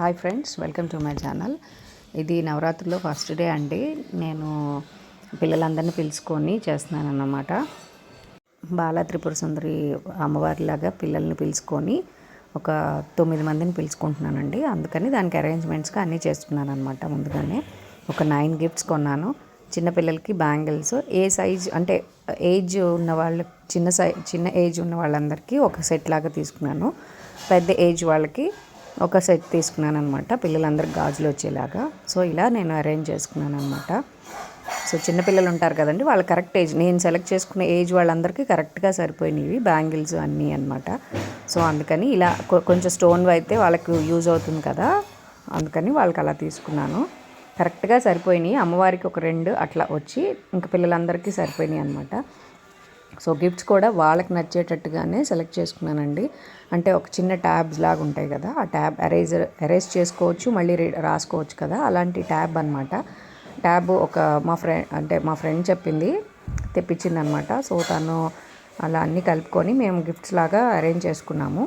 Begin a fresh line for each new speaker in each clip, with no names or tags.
Hi friends welcome to my channel. ఇది నవరాత్రిలో first day అండి. నేను పిల్లలందరినీ పిలుచుకొని చేస్తున్నాను అన్నమాట బాల త్రిపుర సుందరి అమ్మవారిలాగా పిల్లల్ని పిలుచుకొని ఒక తొమ్మిది మందిని పిలుచుకుంటున్నానండి. అందుకని దానికి అరేంజ్మెంట్స్గా అన్నీ చేస్తున్నాను అనమాట ముందుగానే ఒక నైన్ గిఫ్ట్స్ కొన్నాను. చిన్నపిల్లలకి బ్యాంగిల్స్ ఏ సైజ్ అంటే ఏజ్ ఉన్న వాళ్ళ చిన్న సై చిన్న ఏజ్ ఉన్న వాళ్ళందరికీ ఒక సెట్ లాగా తీసుకున్నాను. పెద్ద ఏజ్ వాళ్ళకి ఒక సెట్ తీసుకున్నాను అనమాట పిల్లలందరికీ గాజులు వచ్చేలాగా. సో ఇలా నేను అరేంజ్ చేసుకున్నాను అనమాట సో చిన్నపిల్లలు ఉంటారు కదండి వాళ్ళు కరెక్ట్ ఏజ్ నేను సెలెక్ట్ చేసుకున్న ఏజ్ వాళ్ళందరికీ కరెక్ట్గా సరిపోయినవి బ్యాంగిల్స్ అన్నీ అనమాట సో అందుకని ఇలా కొంచెం స్టోన్ అయితే వాళ్ళకు యూజ్ అవుతుంది కదా అందుకని వాళ్ళకి అలా తీసుకున్నాను. కరెక్ట్గా సరిపోయినాయి. అమ్మవారికి ఒక రెండు అట్లా వచ్చి ఇంకా పిల్లలందరికీ సరిపోయినాయి అనమాట సో గిఫ్ట్స్ కూడా వాళ్ళకి నచ్చేటట్టుగానే సెలెక్ట్ చేసుకున్నానండి. అంటే ఒక చిన్న ట్యాబ్స్ లాగా ఉంటాయి కదా ఆ ట్యాబ్ ఎరేజర్ ఎరేజ్ చేసుకోవచ్చు మళ్ళీ రాసుకోవచ్చు కదా అలాంటి ట్యాబ్ అనమాట ట్యాబ్ ఒక మా ఫ్రెండ్ అంటే మా ఫ్రెండ్ చెప్పింది తెప్పించింది అనమాట సో తను అలా అన్నీ కలుపుకొని మేము గిఫ్ట్స్ లాగా అరేంజ్ చేసుకున్నాము.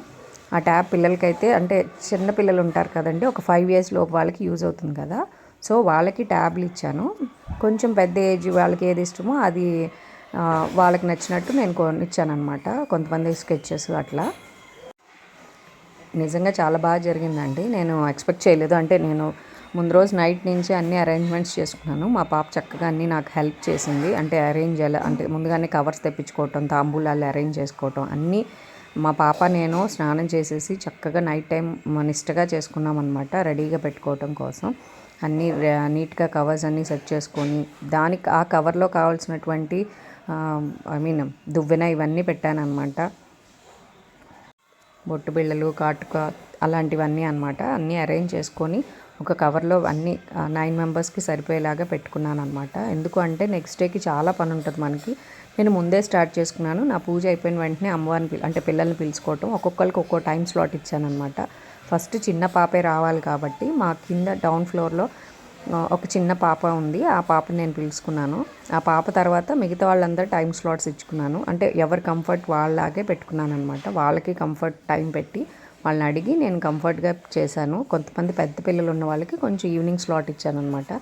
ఆ ట్యాబ్ పిల్లలకైతే అంటే చిన్న పిల్లలు ఉంటారు కదండి ఒక ఫైవ్ ఇయర్స్ లోపు వాళ్ళకి యూజ్ అవుతుంది కదా. సో వాళ్ళకి ట్యాబ్లు ఇచ్చాను. కొంచెం పెద్ద ఏజ్ వాళ్ళకి ఏది ఇష్టమో అది వాళ్ళకి నచ్చినట్టు నేను కొనిచ్చానమాట కొంతమంది స్కెచెస్ అట్లా. నిజంగా చాలా బాగా జరిగిందండి. నేను ఎక్స్పెక్ట్ చేయలేదు. అంటే నేను ముందు రోజు నైట్ నుంచి అన్ని అరేంజ్మెంట్స్ చేసుకున్నాను. మా పాప చక్కగా అన్నీ నాకు హెల్ప్ చేసింది. అంటే అరేంజ్ ఎలా అంటే ముందుగానే కవర్స్ తెప్పించుకోవటం తాంబూలాలు అరేంజ్ చేసుకోవటం అన్నీ మా పాప నేను స్నానం చేసేసి చక్కగా నైట్ టైం నిష్టగా చేసుకున్నాం అనమాట రెడీగా పెట్టుకోవటం కోసం. అన్నీ నీట్గా కవర్స్ అన్నీ సెట్ చేసుకొని దానికి ఆ కవర్లో కావాల్సినటువంటి ఐ మీన్ దువ్వెన ఇవన్నీ పెట్టాను అనమాట బొట్టు బిళ్ళలు కాటుక అలాంటివన్నీ అనమాట అన్నీ అరేంజ్ చేసుకొని ఒక కవర్లో అన్నీ నైన్ మెంబర్స్కి సరిపోయేలాగా పెట్టుకున్నాను అనమాట ఎందుకు అంటే నెక్స్ట్ డేకి చాలా పని ఉంటుంది మనకి. నేను ముందే స్టార్ట్ చేసుకున్నాను. నా పూజ అయిపోయిన వెంటనే అమ్మవారిని అంటే పిల్లల్ని పిలుచుకోవటం. ఒక్కొక్కరికి ఒక్కో టైం స్లాట్ ఇచ్చాను అనమాట ఫస్ట్ చిన్న పాపే రావాలి కాబట్టి మా కింద డౌన్ ఫ్లోర్లో ఒక చిన్న పాప ఉంది. ఆ పాపని నేను పిలుచుకున్నాను. ఆ పాప తర్వాత మిగతా వాళ్ళందరూ టైం స్లాట్స్ ఇచ్చుకున్నాను. అంటే ఎవరి కంఫర్ట్ వాళ్ళలాగే పెట్టుకున్నాను అనమాట వాళ్ళకి కంఫర్ట్ టైం పెట్టి వాళ్ళని అడిగి నేను కంఫర్ట్గా చేశాను. కొంతమంది పెద్ద పిల్లలు ఉన్న వాళ్ళకి కొంచెం ఈవినింగ్ స్లాట్ ఇచ్చాను అనమాట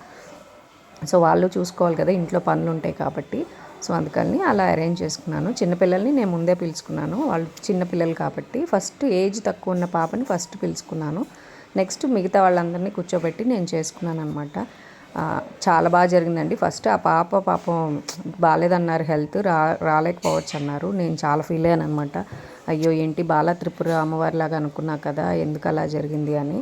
సో వాళ్ళు చూసుకోవాలి కదా ఇంట్లో పనులు ఉంటాయి కాబట్టి. సో అందుకని అలా అరేంజ్ చేసుకున్నాను. చిన్నపిల్లల్ని నేను ముందే పిలుచుకున్నాను. వాళ్ళు చిన్నపిల్లలు కాబట్టి ఫస్ట్ ఏజ్ తక్కువ ఉన్న పాపని ఫస్ట్ పిలుచుకున్నాను. నెక్స్ట్ మిగతా వాళ్ళందరినీ కూర్చోబెట్టి నేను చేసుకున్నాను అనమాట చాలా బాగా జరిగిందండి. ఫస్ట్ ఆ పాప పాపం బాగాలేదన్నారు హెల్త్ రా రాలేకపోవచ్చు అన్నారు నేను చాలా ఫీల్ అయ్యాను అనమాట అయ్యో ఏంటి బాల త్రిపుర అమ్మవారిలాగా అనుకున్నా కదా ఎందుకు అలా జరిగింది అని.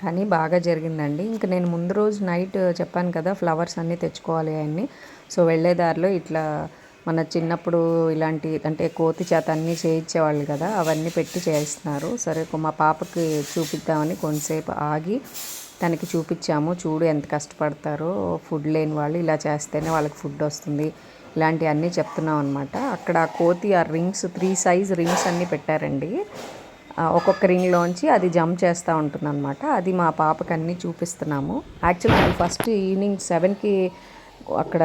కానీ బాగా జరిగిందండి. ఇంకా నేను ముందు రోజు నైట్ చెప్పాను కదా ఫ్లవర్స్ అన్నీ తెచ్చుకోవాలి అన్నీ సో వెళ్ళేదారిలో ఇట్లా మన చిన్నప్పుడు ఇలాంటి అంటే కోతి చేత అన్నీ చేయించేవాళ్ళు కదా అవన్నీ పెట్టి చేయిస్తున్నారు. సరే మా పాపకి చూపిద్దామని కొంతసేపు ఆగి తనకి చూపించాము. చూడు ఎంత కష్టపడతారో ఫుడ్ లేని వాళ్ళు ఇలా చేస్తేనే వాళ్ళకి ఫుడ్ వస్తుంది. ఇలాంటివన్నీ చెప్తున్నాం అనమాట అక్కడ కోతి ఆ రింగ్స్ త్రీ సైజ్ రింగ్స్ అన్నీ పెట్టారండి. ఒక్కొక్క రింగ్లోంచి అది జంప్ చేస్తూ ఉంటుంది అనమాట అది మా పాపకి అన్నీ చూపిస్తున్నాము. యాక్చువల్లీ ఫస్ట్ ఈవినింగ్ సెవెన్కి అక్కడ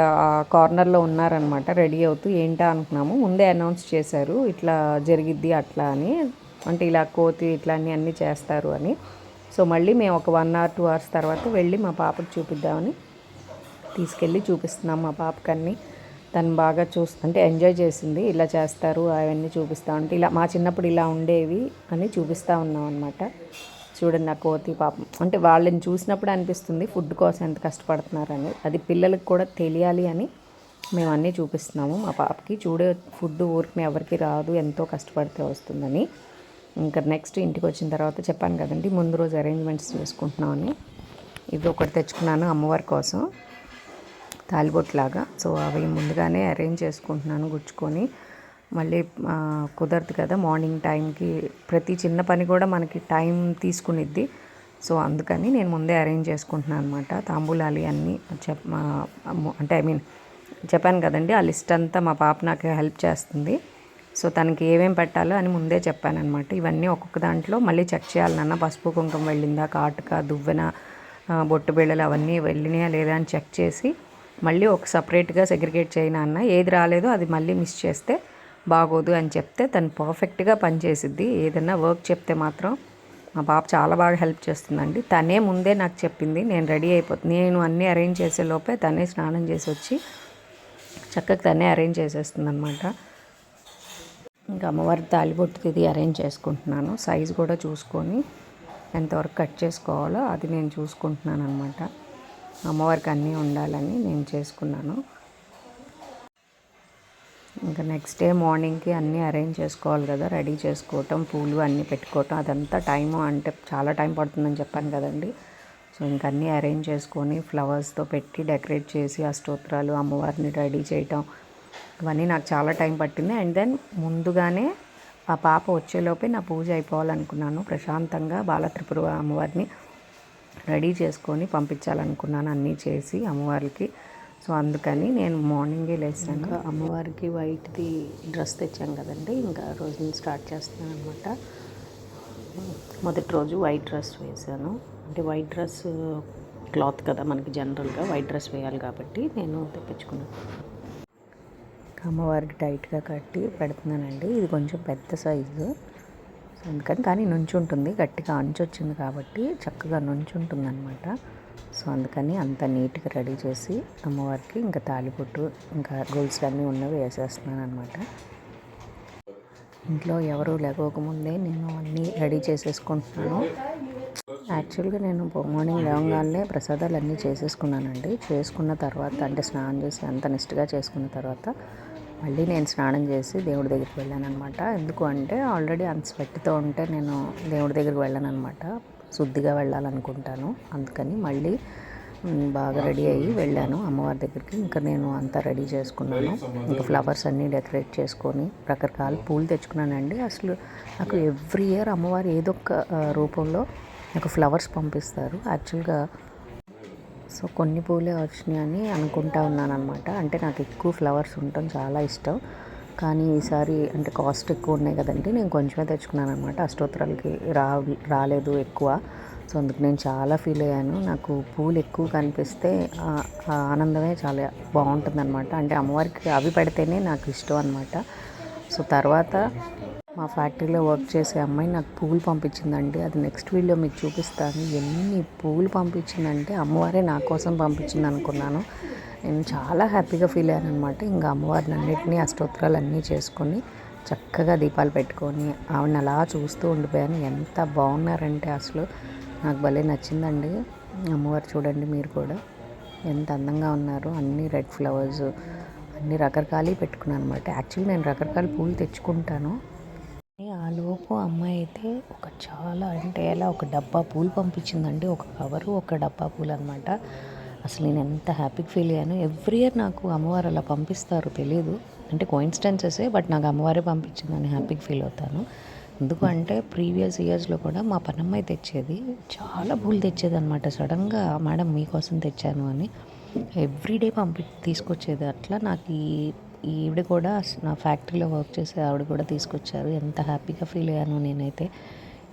కార్నర్లో ఉన్నారనమాట రెడీ అవుతూ ఏంటా అనుకున్నాము. ముందే అనౌన్స్ చేశారు ఇట్లా జరిగిద్ది అట్లా అని. అంటే ఇలా కోతి ఇట్లా అన్నీ అన్నీ చేస్తారు అని. సో మళ్ళీ మేము ఒక వన్ అవర్ టూ అవర్స్ తర్వాత వెళ్ళి మా పాపకు చూపిద్దామని తీసుకెళ్ళి చూపిస్తున్నాం మా పాపకన్నీ. తను బాగా చూస్ అంటే ఎంజాయ్ చేసింది ఇలా చేస్తారు అవన్నీ చూపిస్తా ఉంటే ఇలా మా చిన్నప్పుడు ఇలా ఉండేవి అని చూపిస్తూ ఉన్నాం అనమాట చూడండి నా కోతి పాపం. అంటే వాళ్ళని చూసినప్పుడు అనిపిస్తుంది ఫుడ్ కోసం ఎంత కష్టపడుతున్నారని. అది పిల్లలకు కూడా తెలియాలి అని మేము అన్నీ చూపిస్తున్నాము. మా పాపకి చూడే ఫుడ్ ఊరికి ఎవరికి రాదు ఎంతో కష్టపడితే వస్తుందని. ఇంకా నెక్స్ట్ ఇంటికి వచ్చిన తర్వాత చెప్పాను కదండి ముందు రోజు అరేంజ్మెంట్స్ చేసుకుంటున్నామని. ఇది ఒకటి తెచ్చుకున్నాను అమ్మవారి కోసం తాలిబొట్లాగా సో అవి ముందుగానే అరేంజ్ చేసుకుంటున్నాను గుచ్చుకొని. మళ్ళీ కుదరదు కదా మార్నింగ్ టైంకి ప్రతి చిన్న పని కూడా మనకి టైం తీసుకునిద్ది. సో అందుకని నేను ముందే అరేంజ్ చేసుకుంటున్నాను అనమాట తాంబూలాలి అన్నీ చెప్ అంటే ఐ మీన్ చెప్పాను కదండి ఆ లిస్ట్ అంతా మా పాప నాకు హెల్ప్ చేస్తుంది. సో తనకి ఏమేమి పెట్టాలో అని ముందే చెప్పానమాట ఇవన్నీ ఒక్కొక్క దాంట్లో మళ్ళీ చెక్ చేయాలి నాన్న పసుపు కుంకుమ వెళ్ళిందా కాటుక దువ్వెన బొట్టు బిళ్ళలు అవన్నీ వెళ్ళినాయా లేదా అని చెక్ చేసి మళ్ళీ ఒక సపరేట్గా సెగ్రిగేట్ చేయను అన్న ఏది రాలేదో అది మళ్ళీ మిస్ చేస్తే బాగోదు అని చెప్తే తను పర్ఫెక్ట్గా పనిచేసిద్ది. ఏదైనా వర్క్ చెప్తే మాత్రం మా బాబు చాలా బాగా హెల్ప్ చేస్తుందండి. తనే ముందే నాకు చెప్పింది నేను రెడీ అయిపోతుంది నేను అన్నీ అరేంజ్ చేసే లోపే తనే స్నానం చేసి వచ్చి చక్కగా తనే అరేంజ్ చేసేస్తుంది అనమాట ఇంకా అమ్మవారి తాలిబొట్టుది ఇది అరేంజ్ చేసుకుంటున్నాను. సైజ్ కూడా చూసుకొని ఎంతవరకు కట్ చేసుకోవాలో అది నేను చూసుకుంటున్నాను అనమాట అమ్మవారికి అన్నీ ఉండాలని నేను చేసుకున్నాను. ఇంకా నెక్స్ట్ డే మార్నింగ్కి అన్నీ అరేంజ్ చేసుకోవాలి కదా రెడీ చేసుకోవటం పూలు అన్నీ పెట్టుకోవటం అదంతా టైము అంటే చాలా టైం పడుతుందని చెప్పాను కదండి. సో ఇంక అన్నీ అరేంజ్ చేసుకొని ఫ్లవర్స్తో పెట్టి డెకరేట్ చేసి ఆ స్తోత్రాలు అమ్మవారిని రెడీ చేయటం ఇవన్నీ నాకు చాలా టైం పట్టింది. అండ్ దెన్ ముందుగానే ఆ పాప వచ్చేలోపే నా పూజ అయిపోవాలనుకున్నాను. ప్రశాంతంగా బాలత్రిపుర అమ్మవారిని రెడీ చేసుకొని పంపించాలనుకున్నాను. అన్నీ చేసి అమ్మవారికి సో అందుకని నేను మార్నింగే లేసాను. అమ్మవారికి వైట్ది డ్రెస్ తెచ్చాం కదండి ఇంకా రోజుని స్టార్ట్ చేస్తున్నాను అనమాట మొదటి రోజు వైట్ డ్రెస్ వేసాను. అంటే వైట్ డ్రెస్ క్లాత్ కదా మనకి జనరల్గా వైట్ డ్రెస్ వేయాలి కాబట్టి నేను తెప్పించుకున్నాను. అమ్మవారికి టైట్గా కట్టి పెడుతున్నానండి. ఇది కొంచెం పెద్ద సైజు. అందుకని కానీ నుంచుంటుంది గట్టిగా అంచు వచ్చింది కాబట్టి చక్కగా నుంచుంటుంది అనమాట సో అందుకని అంత నీట్గా రెడీ చేసి అమ్మవారికి ఇంకా తాలిపొట్టు ఇంకా గోల్స్ అన్నీ ఉన్నవి వేసేస్తున్నాను అనమాట ఇంట్లో ఎవరు లేకపోకముందే నేను అన్నీ రెడీ చేసేసుకుంటున్నాను. యాక్చువల్గా నేను మార్నింగ్ లేవగానే ప్రసాదాలు అన్నీ చేసేసుకున్నానండి. చేసుకున్న తర్వాత అంటే స్నానం చేసి అంత నిష్ఠగా చేసుకున్న తర్వాత మళ్ళీ నేను స్నానం చేసి దేవుడి దగ్గరికి వెళ్ళాను అనమాట ఎందుకు అంటే ఆల్రెడీ అంత స్వెట్తో ఉంటే నేను దేవుడి దగ్గరికి వెళ్ళాను అనమాట శుద్ధిగా వెళ్ళాలనుకుంటాను. అందుకని మళ్ళీ బాగా రెడీ అయ్యి వెళ్ళాను. అమ్మవారి దగ్గరికి ఇంకా నేను అంతా రెడీ చేసుకున్నాను. ఇంకా ఫ్లవర్స్ అన్నీ డెకరేట్ చేసుకొని రకరకాల పూలు తెచ్చుకున్నానండి. అసలు నాకు ఎవ్రీ ఇయర్ అమ్మవారు ఏదో ఒక రూపంలో నాకు ఫ్లవర్స్ పంపిస్తారు. యాక్చువల్గా సో కొన్ని పూలే వచ్చినాయి అని అనుకుంటా ఉన్నాను అనమాట అంటే నాకు ఎక్కువ ఫ్లవర్స్ ఉండటం చాలా ఇష్టం. కానీ ఈసారి అంటే కాస్ట్ ఎక్కువ ఉన్నాయి కదండి నేను కొంచెమే తెచ్చుకున్నాను అనమాట అష్టోత్తరాలకి రా రాలేదు ఎక్కువ. సో అందుకు నేను చాలా ఫీల్ అయ్యాను. నాకు పూలు ఎక్కువ కనిపిస్తే ఆనందమే చాలా బాగుంటుంది అనమాట అంటే అమ్మవారికి అవి పెడితేనే నాకు ఇష్టం అనమాట సో తర్వాత మా ఫ్యాక్టరీలో వర్క్ చేసే అమ్మాయి నాకు పువ్వులు పంపించిందండి. అది నెక్స్ట్ వీడియో మీకు చూపిస్తాను. ఎన్ని పువ్వులు పంపించిందంటే అమ్మవారే నా కోసం పంపించింది అనుకున్నాను. నేను చాలా హ్యాపీగా ఫీల్ అయ్యాను అనమాట ఇంకా అమ్మవారిని అన్నింటినీ అష్టోత్తరాలు అన్నీ చేసుకొని చక్కగా దీపాలు పెట్టుకొని ఆవిడని అలా చూస్తూ ఉండిపోయాను. ఎంత బాగున్నారంటే అసలు. నాకు భలే నచ్చిందండి. అమ్మవారు చూడండి మీరు కూడా. ఎంత అందంగా ఉన్నారు. అన్ని రెడ్ ఫ్లవర్స్ అన్ని రకరకాలు పెట్టుకున్నాను అనమాట యాక్చువల్లీ నేను రకరకాల పూలు తెచ్చుకుంటాను. ఆ లోపు అమ్మాయి అయితే ఒక చాలా అంటే ఎలా ఒక డబ్బా పూలు పంపించిందండి. ఒక కవరు ఒక డబ్బా పూలు అనమాట అసలు నేను ఎంత హ్యాపీగా ఫీల్ అయ్యాను. ఎవ్రీ ఇయర్ నాకు అమ్మవారు అలా పంపిస్తారు తెలియదు అంటే కోయిన్స్టెన్సెసే బట్ నాకు అమ్మవారే పంపించిందని హ్యాపీగా ఫీల్ అవుతాను. ఎందుకంటే ప్రీవియస్ ఇయర్స్లో కూడా మా పనమ్మాయి తెచ్చేది. చాలా పూలు తెచ్చేది అనమాట సడన్గా మేడం మీకోసం తెచ్చాను అని. ఎవ్రీడే పంపి తీసుకొచ్చేది. అట్లా నాకు ఈ ఈవిడ కూడా నా ఫ్యాక్టరీలో వర్క్ చేసే ఆవిడ కూడా తీసుకొచ్చారు. ఎంత హ్యాపీగా ఫీల్ అయ్యాను నేనైతే.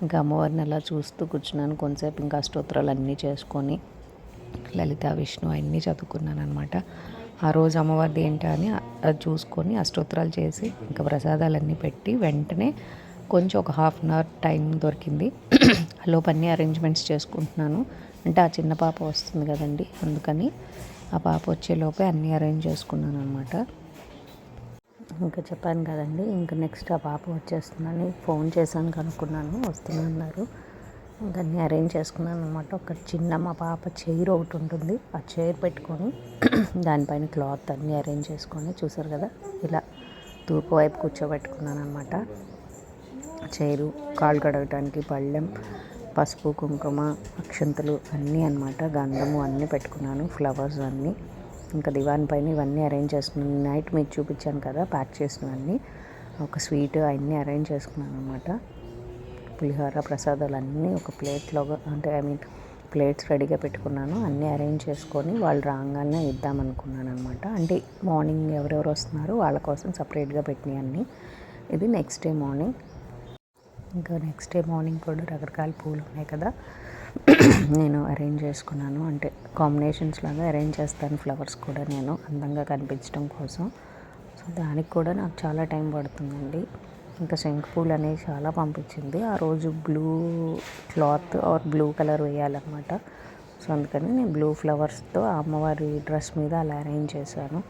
ఇంకా అమ్మవారిని అలా చూస్తూ కూర్చున్నాను కొంతసేపు. ఇంకా స్తోత్రాలు అన్నీ చేసుకొని లలిత విష్ణు అన్నీ చదువుకున్నాను అనమాట ఆ రోజు అమ్మవారిది ఏంటా అని అది చూసుకొని అష్టోత్తరాలు చేసి ఇంకా ప్రసాదాలన్నీ పెట్టి వెంటనే కొంచెం ఒక హాఫ్ అన్ అవర్ టైం దొరికింది. ఆ లోపు అన్ని అరేంజ్మెంట్స్ చేసుకుంటున్నాను. అంటే ఆ చిన్న పాప వస్తుంది కదండి. అందుకని ఆ పాప వచ్చే లోపే అన్నీ అరేంజ్ చేసుకున్నాను అనమాట ఇంకా చెప్పాను కదండి ఇంకా నెక్స్ట్ ఆ పాప వచ్చేస్తుందని ఫోన్ చేశాను కనుక్కున్నాను వస్తున్నారు ఇంకా అన్నీ అరేంజ్ చేసుకున్నాను అనమాట ఒక చిన్న మా పాప చైర్ ఒకటి ఉంటుంది ఆ చైర్ పెట్టుకొని దానిపైన క్లాత్ అన్నీ అరేంజ్ చేసుకొని చూసారు కదా ఇలా తూర్పు వైపు కూర్చోబెట్టుకున్నాను అనమాట చైరు కాలు కడగటానికి పళ్ళెం పసుపు కుంకుమ అక్షంతలు అన్నీ అనమాట గంధము అన్నీ పెట్టుకున్నాను ఫ్లవర్స్ అన్నీ. ఇంకా దివాన్ పైన ఇవన్నీ అరేంజ్ చేసుకున్నాను నైట్ మీకు చూపించాను కదా ప్యాక్ చేసినవన్నీ ఒక స్వీట్ అవన్నీ అరేంజ్ చేసుకున్నాను అనమాట పులిహోర ప్రసాదాలు అన్నీ ఒక ప్లేట్లో అంటే ఐ మీన్ ప్లేట్స్ రెడీగా పెట్టుకున్నాను. అన్నీ అరేంజ్ చేసుకొని వాళ్ళు రాగానే ఇద్దామనుకున్నాను అనమాట అంటే మార్నింగ్ ఎవరెవరు వస్తున్నారో వాళ్ళ కోసం సపరేట్గా పెట్టినాయి అన్నీ. ఇది నెక్స్ట్ డే మార్నింగ్. ఇంకా నెక్స్ట్ డే మార్నింగ్ కూడా రకరకాల పూలు ఉన్నాయి కదా. నేను అరేంజ్ చేసుకున్నాను. అంటే కాంబినేషన్స్ లాగా అరేంజ్ చేస్తాను ఫ్లవర్స్ కూడా నేను అందంగా కనిపించడం కోసం. సో దానికి కూడా నాకు చాలా టైం పడుతుందండి. ఇంకా శంఖ పూల్ అనేవి చాలా పంపించింది. ఆ రోజు blue cloth or blue colour వేయాలన్నమాట. సో అందుకని నేను బ్లూ ఫ్లవర్స్తో అమ్మవారి డ్రెస్ మీద అలా అరేంజ్ చేశాను.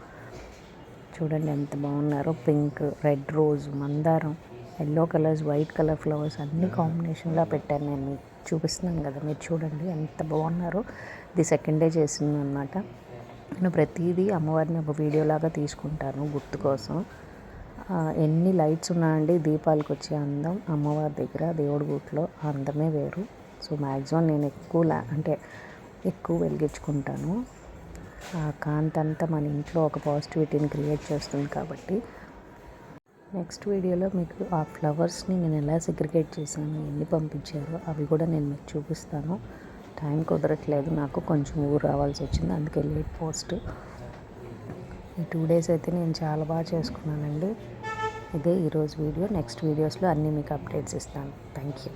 చూడండి ఎంత బాగున్నారో. పింక్ రెడ్ రోజ్ మందారం yellow colours white colour flowers అన్ని కాంబినేషన్లో పెట్టాను నేను మీకు. చూపిస్తున్నాను కదా మీరు చూడండి ఎంత బాగున్నారో. ఇది సెకండ్ డే చేసింది అనమాట నేను ప్రతిదీ అమ్మవారిని ఒక వీడియోలాగా తీసుకుంటాను గుర్తు కోసం. ఎన్ని లైట్స్ ఉన్నాయండి దీపాలకు వచ్చే అందం. అమ్మవారి దగ్గర దేవుడి గుట్లో ఆ అందమే వేరు. సో మ్యాక్సిమం నేను ఎక్కువ లా- అంటే ఎక్కువ వెలిగించుకుంటాను. ఆ కాంతి అంతా మన ఇంట్లో ఒక పాజిటివిటీని క్రియేట్ చేస్తుంది కాబట్టి నెక్స్ట్ వీడియోలో మీకు ఆ ఫ్లవర్స్ని నేను ఎలా సెగ్రిగేట్ చేశాను ఎన్ని పంపించారో అవి కూడా నేను మీకు చూపిస్తాను. టైం కుదరట్లేదు నాకు కొంచెం ఊరు రావాల్సి వచ్చింది అందుకే లేట్ పోస్ట్. ఈ టూ డేస్ అయితే నేను చాలా బాగా చేసుకున్నానండి. ఇదే ఈరోజు వీడియో నెక్స్ట్ వీడియోస్లో అన్నీ మీకు అప్డేట్స్ ఇస్తాను. Thank you.